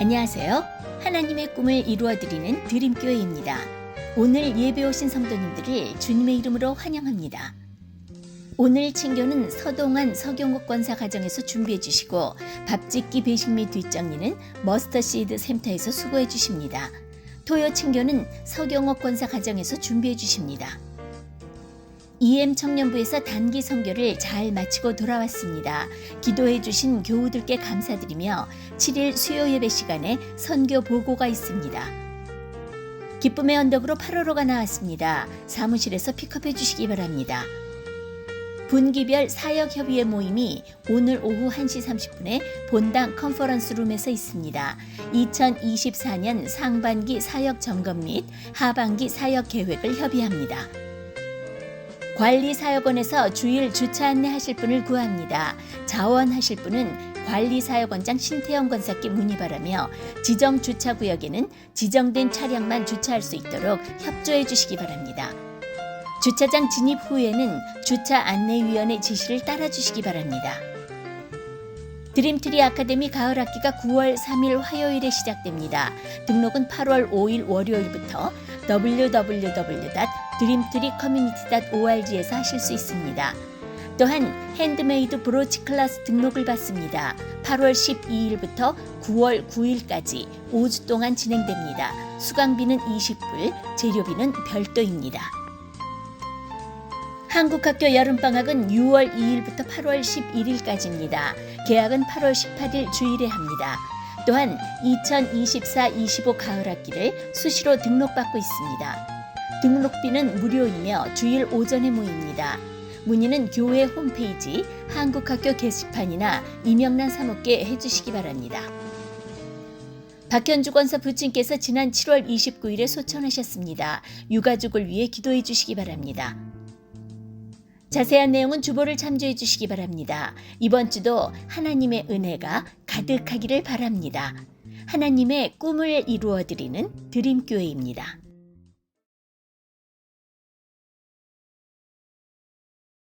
안녕하세요. 하나님의 꿈을 이루어드리는 드림교회입니다. 오늘 예배 오신 성도님들을 주님의 이름으로 환영합니다. 오늘 친교는 서동환 서경옥 권사 가정에서 준비해 주시고 밥짓기 배식 및 뒷정리는 머스터시드 센터에서 수고해 주십니다. 토요 친교는 서경옥 권사 가정에서 준비해 주십니다. EM 청년부에서 단기 선교를 잘 마치고 돌아왔습니다. 기도해 주신 교우들께 감사드리며 7일 수요 예배 시간에 선교 보고가 있습니다. 기쁨의 언덕으로 8호로가 나왔습니다. 사무실에서 픽업해 주시기 바랍니다. 분기별 사역협의회 모임이 오늘 오후 1시 30분에 본당 컨퍼런스 룸에서 있습니다. 2024년 상반기 사역 점검 및 하반기 사역 계획을 협의합니다. 관리사역원에서 주일 주차 안내하실 분을 구합니다. 자원하실 분은 관리사역원장 신태영 권사께 문의 바라며 지정 주차구역에는 지정된 차량만 주차할 수 있도록 협조해 주시기 바랍니다. 주차장 진입 후에는 주차 안내위원회 지시를 따라 주시기 바랍니다. 드림트리 아카데미 가을 학기가 9월 3일 화요일에 시작됩니다. 등록은 8월 5일 월요일부터 www.dreamtreecommunity.org에서 하실 수 있습니다. 또한 핸드메이드 브로치 클래스 등록을 받습니다. 8월 12일부터 9월 9일까지 5주 동안 진행됩니다. 수강비는 20불, 재료비는 별도입니다. 한국학교 여름방학은 6월 2일부터 8월 11일까지입니다. 개학은 8월 18일 주일에 합니다. 또한 2024-25 가을 학기를 수시로 등록받고 있습니다. 등록비는 무료이며 주일 오전에 모입니다. 문의는 교회 홈페이지 한국학교 게시판이나 이명란 사목께 해주시기 바랍니다. 박현주 권사 부친께서 지난 7월 29일에 소천하셨습니다. 유가족을 위해 기도해 주시기 바랍니다. 자세한 내용은 주보를 참조해 주시기 바랍니다. 이번 주도 하나님의 은혜가 가득하기를 바랍니다. 하나님의 꿈을 이루어 드리는 드림교회입니다.